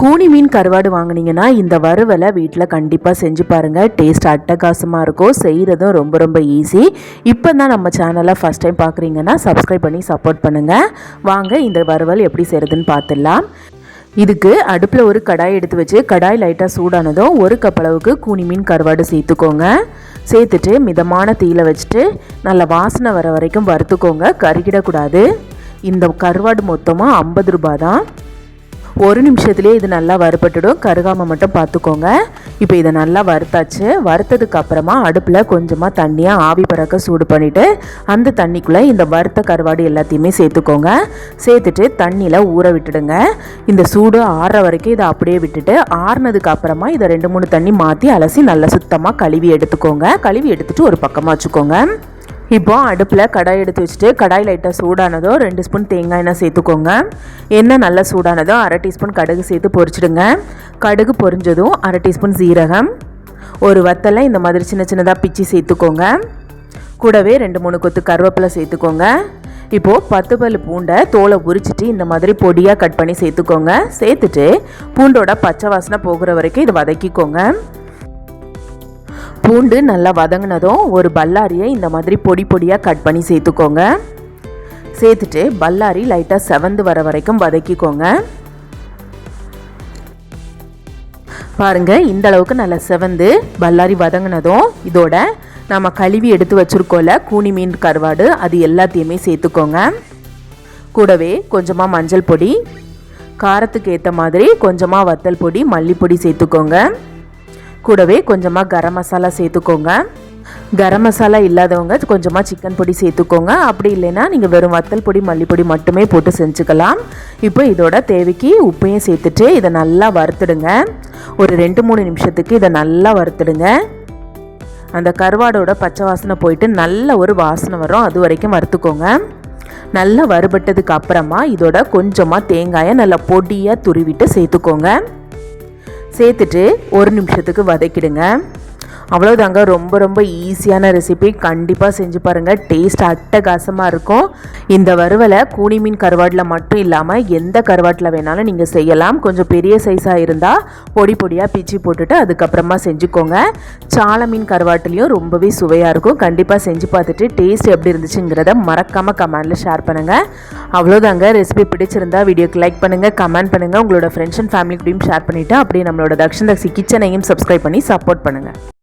கூனி மீன் கருவாடு வாங்கினீங்கன்னா இந்த வறுவலை வீட்டில் கண்டிப்பாக செஞ்சு பாருங்கள். டேஸ்ட் அட்டகாசமாக இருக்கும். செய்கிறதும் ரொம்ப ரொம்ப ஈஸி இப்போ தான் நம்ம சேனலை ஃபஸ்ட் டைம் பார்க்குறீங்கன்னா சப்ஸ்கிரைப் பண்ணி சப்போர்ட் பண்ணுங்கள் வாங்க இந்த வறுவல் எப்படி செய்கிறதுன்னு பார்த்துடலாம். இதுக்கு அடுப்பில் ஒரு கடாய் எடுத்து வச்சு கடாய் லைட்டாக சூடானதும் ஒரு கப் அளவுக்கு கூனி மீன் கருவாடு சேர்த்துக்கோங்க. சேர்த்துட்டு மிதமான தீயில வச்சுட்டு நல்ல வாசனை வர வரைக்கும் வறுத்துக்கோங்க. கருகிடக்கூடாது. இந்த கருவாடு மொத்தமாக ஐம்பது ரூபா தான். ஒரு நிமிஷத்துலேயே இது நல்லா வறுபட்டுடும். கருகாமல் மட்டும் பார்த்துக்கோங்க. இப்போ இதை நல்லா வறுத்தாச்சு. வறுத்ததுக்கு அப்புறமா அடுப்பில் கொஞ்சமாக தண்ணியாக ஆவி பறக்க சூடு பண்ணிவிட்டு அந்த தண்ணிக்குள்ளே இந்த வறுத்த கருவாடு எல்லாத்தையுமே சேர்த்துக்கோங்க. சேர்த்துட்டு தண்ணியில் ஊற விட்டுடுங்க. இந்த சூடு ஆறுற வரைக்கும் இதை அப்படியே விட்டுட்டு ஆறுனதுக்கு அப்புறமா இதை ரெண்டு மூணு தண்ணி மாற்றி அலசி நல்லா சுத்தமாக கழுவி எடுத்துக்கோங்க. கழுவி எடுத்துகிட்டு ஒரு பக்கமாக வச்சுக்கோங்க. இப்போ அடுப்பில் கடாய் எடுத்து வச்சுட்டு கடாய் லைட்டாக சூடானதோ ரெண்டு ஸ்பூன் தேங்காய் எண்ணெய் சேர்த்துக்கோங்க. எண்ணெய் நல்லா சூடானதோ அரை டீஸ்பூன் கடுகு சேர்த்து பொரிச்சிடுங்க. கடுகு பொரிஞ்சதும் அரை டீஸ்பூன் சீரகம். ஒரு வத்தலை இந்த மாதிரி சின்ன சின்னதாக பிச்சு சேர்த்துக்கோங்க. கூடவே ரெண்டு மூணு கொத்து கருவேப்பிலை சேர்த்துக்கோங்க. இப்போது பத்து பல் பூண்டை தோலை உரிச்சிட்டு இந்த மாதிரி பொடியாக கட் பண்ணி சேர்த்துக்கோங்க. சேர்த்துட்டு பூண்டோட பச்சை வாசனை போகிற வரைக்கும் இதை வதக்கிக்கோங்க. பூண்டு நல்லா வதங்கினதும் ஒரு பல்லாரியை இந்த மாதிரி பொடி பொடியாக கட் பண்ணி சேர்த்துக்கோங்க. சேர்த்துட்டு பல்லாரி லைட்டாக செவந்து வர வரைக்கும் வதக்கிக்கோங்க. பாருங்கள் இந்த அளவுக்கு நல்லா செவந்து பல்லாரி வதங்கினதும் இதோட நம்ம கழுவி எடுத்து வச்சுருக்கோம்ல கூனி மீன் கருவாடு அது எல்லாத்தையுமே சேர்த்துக்கோங்க. கூடவே கொஞ்சமாக மஞ்சள் பொடி காரத்துக்கு ஏற்ற மாதிரி கொஞ்சமாக வத்தல் பொடி மல்லிப்பொடி சேர்த்துக்கோங்க. கூடவே கொஞ்சமாக கரம் மசாலா சேர்த்துக்கோங்க. கரம் மசாலா இல்லாதவங்க கொஞ்சமாக சிக்கன் பொடி சேர்த்துக்கோங்க. அப்படி இல்லைன்னா நீங்கள் வெறும் வத்தல் பொடி மல்லிப்பொடி மட்டுமே போட்டு செஞ்சுக்கலாம். இப்போ இதோட தேவைக்கு உப்பையும் சேர்த்துட்டு இதை நல்லா வறுத்துடுங்க. ஒரு ரெண்டு மூணு நிமிஷத்துக்கு இதை நல்லா வறுத்துடுங்க. அந்த கருவாடோட பச்சை வாசனை போயிட்டு நல்ல ஒரு வாசனை வரும். அது வரைக்கும் வறுத்துக்கோங்க. நல்லா வறுபட்டதுக்கு அப்புறமா இதோட கொஞ்சமாக தேங்காயை நல்லா பொடியாக துருவிட்டு சேர்த்துக்கோங்க. சேர்த்துட்டு ஒரு நிமிஷத்துக்கு வதக்கிடுங்க. அவ்வளோதாங்க ரொம்ப ரொம்ப ஈஸியான ரெசிபி கண்டிப்பாக செஞ்சு பாருங்கள் டேஸ்ட் அட்டகாசமாக இருக்கும். இந்த வறுவலை கூனி மீன் கருவாட்டில் மட்டும் இல்லாமல் எந்த கருவாட்டில் வேணாலும் நீங்கள் செய்யலாம். கொஞ்சம் பெரிய சைஸாக இருந்தால் பொடி பொடியாக பிச்சு போட்டுட்டு அதுக்கப்புறமா செஞ்சுக்கோங்க. சால மீன் கருவாட்டிலையும் ரொம்பவே சுவையாக இருக்கும். கண்டிப்பாக செஞ்சு பார்த்துட்டு டேஸ்ட் எப்படி இருந்துச்சுங்கிறத மறக்காமல் கமெண்டில் ஷேர் பண்ணுங்கள் அவ்வளோதாங்க ரெசிபி பிடிச்சிருந்தா வீடியோக்கு லைக் பண்ணுங்கள் கமெண்ட் பண்ணுங்கள் உங்களோட ஃப்ரெண்ட்ஸ் அண்ட் ஃபேமிலி கூடயும் ஷேர் பண்ணிவிட்டு அப்படியே நம்மளோட தக்ஷன் தக்ஷி கிச்சனையும் சப்ஸ்கிரைப் பண்ணி சப்போர்ட் பண்ணுங்கள்